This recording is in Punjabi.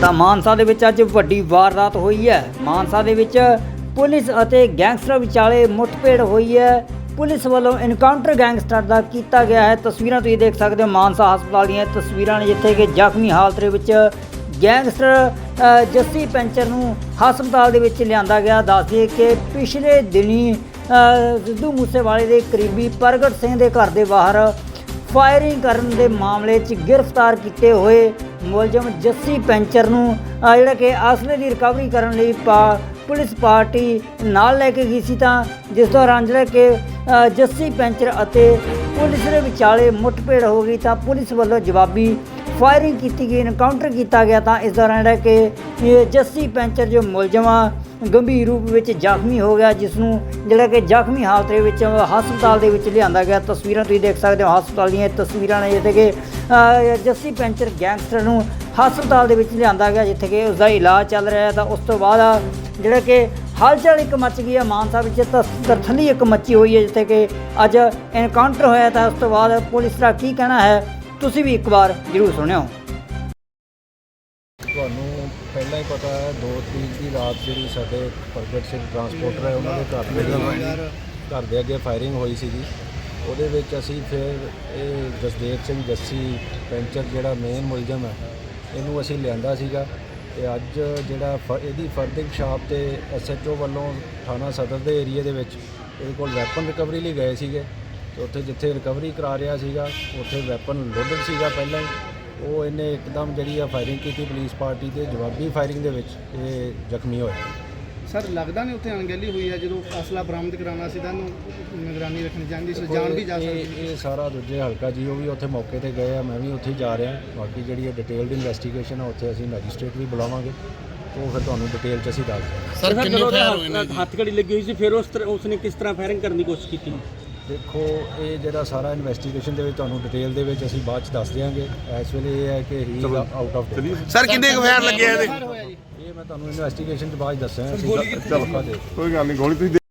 ਤਾਂ ਮਾਨਸਾ ਦੇ ਵਿੱਚ ਅੱਜ ਵੱਡੀ ਵਾਰਦਾਤ ਹੋਈ ਹੈ। ਮਾਨਸਾ ਦੇ ਵਿੱਚ ਪੁਲਿਸ ਅਤੇ ਗੈਂਗਸਟਰ ਵਿਚਾਲੇ ਮੁੱਠਭੇੜ ਹੋਈ ਹੈ। ਪੁਲਿਸ ਵੱਲੋਂ ਇਨਕਾਊਂਟਰ ਗੈਂਗਸਟਰ ਦਾ ਕੀਤਾ ਗਿਆ ਹੈ। ਤਸਵੀਰਾਂ ਤੁਸੀਂ ਦੇਖ ਸਕਦੇ ਹੋ, ਮਾਨਸਾ ਹਸਪਤਾਲ ਦੀਆਂ ਤਸਵੀਰਾਂ ਨੇ ਜਿੱਥੇ ਕਿ ਜ਼ਖਮੀ ਹਾਲਤ ਦੇ ਵਿੱਚ ਗੈਂਗਸਟਰ ਜੱਸੀ ਪੈਂਚਰ ਨੂੰ ਹਸਪਤਾਲ ਦੇ ਵਿੱਚ ਲਿਆਂਦਾ ਗਿਆ। ਦੱਸਦੇ ਕਿ ਪਿਛਲੇ ਦਿਨੀ ਸਿੱਧੂ ਮੂਸੇਵਾਲੇ ਦੇ ਕਰੀਬੀ ਪ੍ਰਗਟ ਸਿੰਘ ਦੇ ਘਰ ਦੇ ਬਾਹਰ ਫਾਇਰਿੰਗ ਕਰਨ ਦੇ ਮਾਮਲੇ 'ਚ ਗ੍ਰਿਫਤਾਰ ਕੀਤੇ ਹੋਏ ਮੁਲਜ਼ਮ ਜੱਸੀ ਪੈਂਚਰ ਨੂੰ ਅ, ਜਿਹੜਾ ਕਿ ਅਸਲੇ ਦੀ ਰਿਕਵਰੀ ਕਰਨ ਲਈ ਪਾ ਪੁਲਿਸ ਪਾਰਟੀ ਨਾਲ ਲੈ ਕੇ ਗਈ ਸੀ ਤਾਂ ਜਿਸ ਦੌਰਾਨ ਜਿਹੜਾ ਕਿ ਅ, ਜੱਸੀ ਪੈਂਚਰ ਅਤੇ ਪੁਲਿਸ ਦੇ ਵਿਚਾਲੇ ਮੁੱਠਭੇੜ ਹੋ ਗਈ ਤਾਂ ਪੁਲਿਸ ਵੱਲੋਂ ਜਵਾਬੀ ਫਾਇਰਿੰਗ ਕੀਤੀ ਗਈ ਇਨਕਾਊਂਟਰ ਕੀਤਾ ਗਿਆ ਤਾਂ ਇਸ ਦੌਰਾਨ ਜਿਹੜਾ ਕਿ ਇਹ ਜੱਸੀ ਪੈਂਚਰ ਜੋ ਮੁਲਜ਼ਮ ਆ ਗੰਭੀਰ ਰੂਪ ਵਿੱਚ ਜ਼ਖਮੀ ਹੋ ਗਿਆ ਜਿਸ ਨੂੰ ਜਿਹੜਾ ਕਿ ਜ਼ਖਮੀ ਹਾਲਤ ਦੇ ਵਿੱਚ, ਹਸਪਤਾਲ ਦੇ ਵਿੱਚ ਲਿਆਂਦਾ ਗਿਆ। ਤਸਵੀਰਾਂ ਤੁਸੀਂ ਦੇਖ ਸਕਦੇ ਹੋ, ਹਸਪਤਾਲ ਦੀਆਂ ਤਸਵੀਰਾਂ ਨੇ ਜਿੱਥੇ ਕਿ ਜੱਸੀ ਪੈਂਚਰ ਗੈਂਗਸਟਰ ਨੂੰ ਹਸਪਤਾਲ ਦੇ ਵਿੱਚ ਲਿਆਂਦਾ ਗਿਆ, ਜਿੱਥੇ ਕਿ ਉਸ ਦਾ ਇਲਾਜ ਚੱਲ ਰਿਹਾ ਹੈ। ਤਾਂ ਉਸ ਤੋਂ ਬਾਅਦ ਜਿਹੜਾ ਕਿ ਹਲਚਲ ਇੱਕ ਮੱਚ ਗਈ ਹੈ, ਮਾਨਸਾ ਵਿੱਚ ਤਾਂ ਤਰਥਲੀ ਇੱਕ ਮੱਚੀ ਹੋਈ ਹੈ, ਜਿੱਥੇ ਕਿ ਅੱਜ ਐਨਕਾਊਂਟਰ ਹੋਇਆ ਤਾਂ ਉਸ ਤੋਂ ਬਾਅਦ ਪੁਲਿਸ ਦਾ ਕੀ ਕਹਿਣਾ ਹੈ, ਤੁਸੀਂ ਵੀ ਇੱਕ ਵਾਰ ਜ਼ਰੂਰ ਸੁਣਿਓ। ਤੁਹਾਨੂੰ ਪਹਿਲਾਂ ਹੀ ਪਤਾ ਹੈ 2 ਤਰੀਕ ਦੀ ਰਾਤ ਜਿਹੜੀ ਸਾਡੇ ਪ੍ਰਗਟ ਸਿੰਘ ਟਰਾਂਸਪੋਰਟਰ ਹੈ ਉਹਨਾਂ ਦੇ ਘਰ ਦੇ ਘਰ ਦੇ ਅੱਗੇ ਫਾਇਰਿੰਗ ਹੋਈ ਸੀਗੀ। ਉਹਦੇ ਵਿੱਚ ਅਸੀਂ ਫਿਰ ਇਹ ਜਸਦੇਵ ਸਿੰਘ ਜੱਸੀ ਪੈਂਚਰ ਜਿਹੜਾ ਮੇਨ ਮੁਲਜ਼ਮ ਹੈ ਇਹਨੂੰ ਅਸੀਂ ਲਿਆਂਦਾ ਸੀਗਾ ਤੇ ਅੱਜ ਜਿਹੜਾ ਇਹਦੀ ਫਰਦਿੰਗ ਸ਼ਾਪ ਤੇ ਐਸਐਚਓ ਵੱਲੋਂ ਥਾਣਾ ਸਦਰ ਦੇ ਏਰੀਆ ਦੇ ਵਿੱਚ ਇਹਦੇ ਕੋਲ ਵੈਪਨ ਰਿਕਵਰੀ ਲਈ ਗਏ ਸੀਗੇ ਤੇ ਉੱਥੇ ਜਿੱਥੇ ਰਿਕਵਰੀ ਕਰਾ ਰਿਹਾ ਸੀਗਾ ਉੱਥੇ ਵੈਪਨ ਲੋਡਡ ਸੀਗਾ ਪਹਿਲਾਂ ਹੀ। ਉਹ ਇਹਨੇ ਇੱਕਦਮ ਜਿਹੜੀ ਆ ਫਾਇਰਿੰਗ ਕੀਤੀ ਪੁਲਿਸ ਪਾਰਟੀ ਤੇ ਜਵਾਬੀ ਫਾਇਰਿੰਗ ਦੇ ਵਿੱਚ ਇਹ ਜ਼ਖਮੀ ਹੋਇਆ ਸਰ ਲੱਗਦਾ ਨਹੀਂ ਉੱਥੇ ਅਣਗਹਿਲੀ ਹੋਈ ਹੈ ਜਦੋਂ ਅਸਲਾ ਬਰਾਮਦ ਕਰਾਉਣਾ ਸੀ ਤਾਂ ਇਹਨੂੰ ਨਿਗਰਾਨੀ ਰੱਖਣੀ ਚਾਹੀਦੀ ਸੀ ਜਾਨ ਵੀ ਜਾ ਇਹ- ਸਕਦੀ ਇਹ ਸਾਰਾ ਦੂਜੇ ਹਲਕਾ ਜੀ ਉਹ ਵੀ ਉੱਥੇ ਮੌਕੇ ਤੇ ਗਏ ਆ ਮੈਂ ਵੀ ਉੱਥੇ ਹੀ ਜਾ ਰਿਹਾ। ਬਾਕੀ ਜਿਹੜੀ ਇਹ ਡਿਟੇਲਡ ਇਨਵੈਸਟੀਗੇਸ਼ਨ ਆ ਉੱਥੇ ਅਸੀਂ ਮੈਜਿਸਟ੍ਰੇਟ ਵੀ ਬੁਲਾਵਾਂਗੇ। ਉਹ ਫਿਰ ਤੁਹਾਨੂੰ ਡਿਟੇਲ ਚ ਅਸੀਂ ਦੱਸ ਦਿਆਂਗੇ। ਸਰ ਕਿੰਨੇ ਫਾਇਰ ਹੋਏ ਨੇ ਹੱਥ ਘੜੀ ਲੱਗੀ ਹੋਈ ਸੀ ਫਿਰ ਉਸ ਤਰ੍ਹਾਂ ਉਸਨੇ ਕਿਸ ਤਰ੍ਹਾਂ ਫਾਇਰਿੰਗ ਕਰਨ ਦੀ ਕੋਸ਼ਿਸ਼ ਕੀਤੀ? ਦੇਖੋ ਇਹ ਜਿਹੜਾ ਸਾਰਾ ਇਨਵੈਸਟੀਗੇਸ਼ਨ ਦੇ ਵਿੱਚ ਤੁਹਾਨੂੰ ਡਿਟੇਲ ਦੇ ਵਿੱਚ ਅਸੀਂ ਬਾਅਦ ਚ ਦੱਸ ਦਿਆਂਗੇ। ਇਸ ਵੇਲੇ ਇਹ ਹੈ ਕਿ ਹੀ ਆਊਟ ਆਫ ਸਰ ਕਿੰਨੇ ਕੁ ਫਾਇਰ ਲੱਗੇ ਆ ਇਹਦੇ? ਇਹ ਮੈਂ ਤੁਹਾਨੂੰ ਇਨਵੈਸਟੀਗੇਸ਼ਨ ਚ ਬਾਅਦ ਦੱਸਾਂ ਅਸੀਂ ਚਲੋ ਕੋਈ ਗੱਲ ਨਹੀਂ ਗੋਲੀ ਤੁਸੀਂ